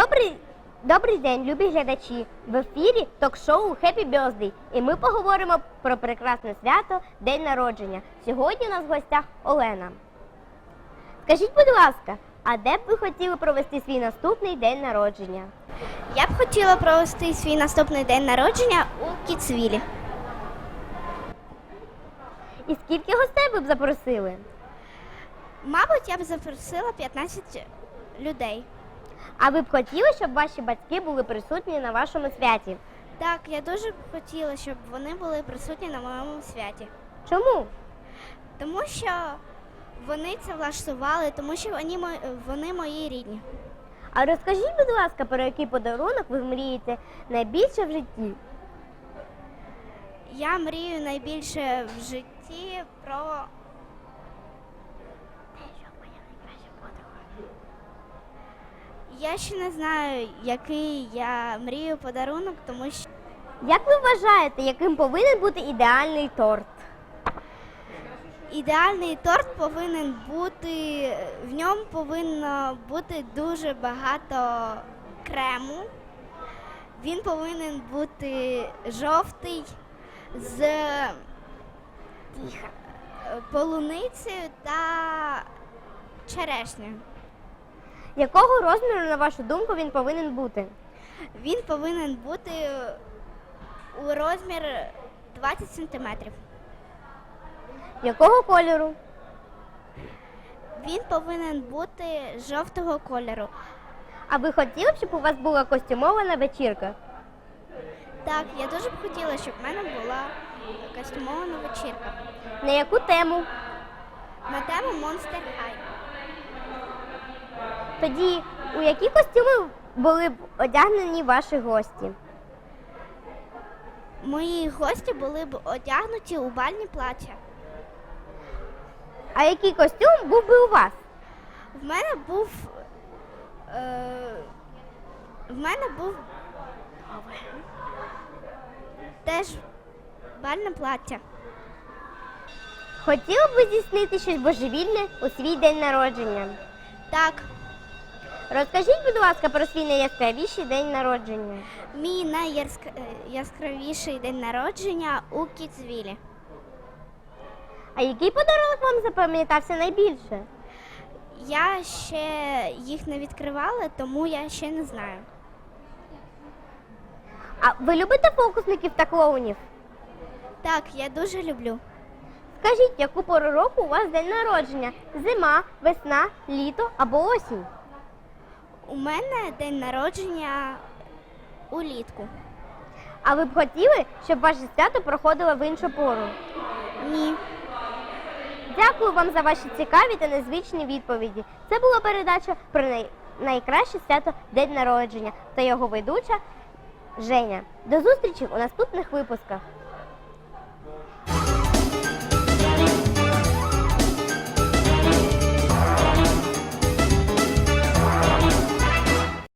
Добрий, добрий день, любі глядачі. В ефірі ток-шоу Happy Birthday. І ми поговоримо про прекрасне свято День народження. Сьогодні у нас в гостях Олена. Скажіть, будь ласка, а де б ви хотіли провести свій наступний день народження? Я б хотіла провести свій наступний день народження у Кіцвілі. І скільки гостей ви б запросили? Мабуть, я б запросила 15 людей. А ви б хотіли, щоб ваші батьки були присутні на вашому святі? Так, я дуже б хотіла, щоб вони були присутні на моєму святі. Чому? Тому що вони це влаштували, тому що вони, вони мої рідні. А розкажіть, будь ласка, про який подарунок ви мрієте найбільше в житті? Я мрію найбільше в житті про. Я ще не знаю, який я мрію подарунок, тому що Як ви вважаєте, яким повинен бути ідеальний торт? ідеальний торт повинен бути, в ньому повинно бути дуже багато крему. Він повинен бути жовтий з е, полуницею та черешнею. Якого розміру, на вашу думку, він повинен бути? Він повинен бути у розмір 20 сантиметрів. Якого кольору? Він повинен бути жовтого кольору. А ви хотіли б, щоб у вас була костюмована вечірка? Так, я дуже б хотіла, щоб в мене була костюмована вечірка На яку тему? на тему Monster High. Тоді у які костюми були б одягнені ваші гості? Мої гості були б одягнуті у бальні плаття. А який костюм був би у вас? В мене був. Е, в мене був теж бальне плаття. Хотіли б ви здійснити щось божевільне у свій день народження? Так, Розкажіть, будь ласка, про свій найяскравіший день народження. мій найяскравіший день народження у Кіцвілі. А який подарунок вам запам'ятався найбільше? Я ще їх не відкривала, тому я ще не знаю. А ви любите фокусників та клоунів? Так, я дуже люблю. Скажіть, яку пору року у вас день народження? Зима, весна, літо або осінь? У мене день народження улітку. А ви б хотіли, щоб ваше свято проходило в іншу пору? Ні. Дякую вам за ваші цікаві та незвичні відповіді. Це була передача про най... найкраще свято День народження та його ведуча Женя. До зустрічі у наступних випусках.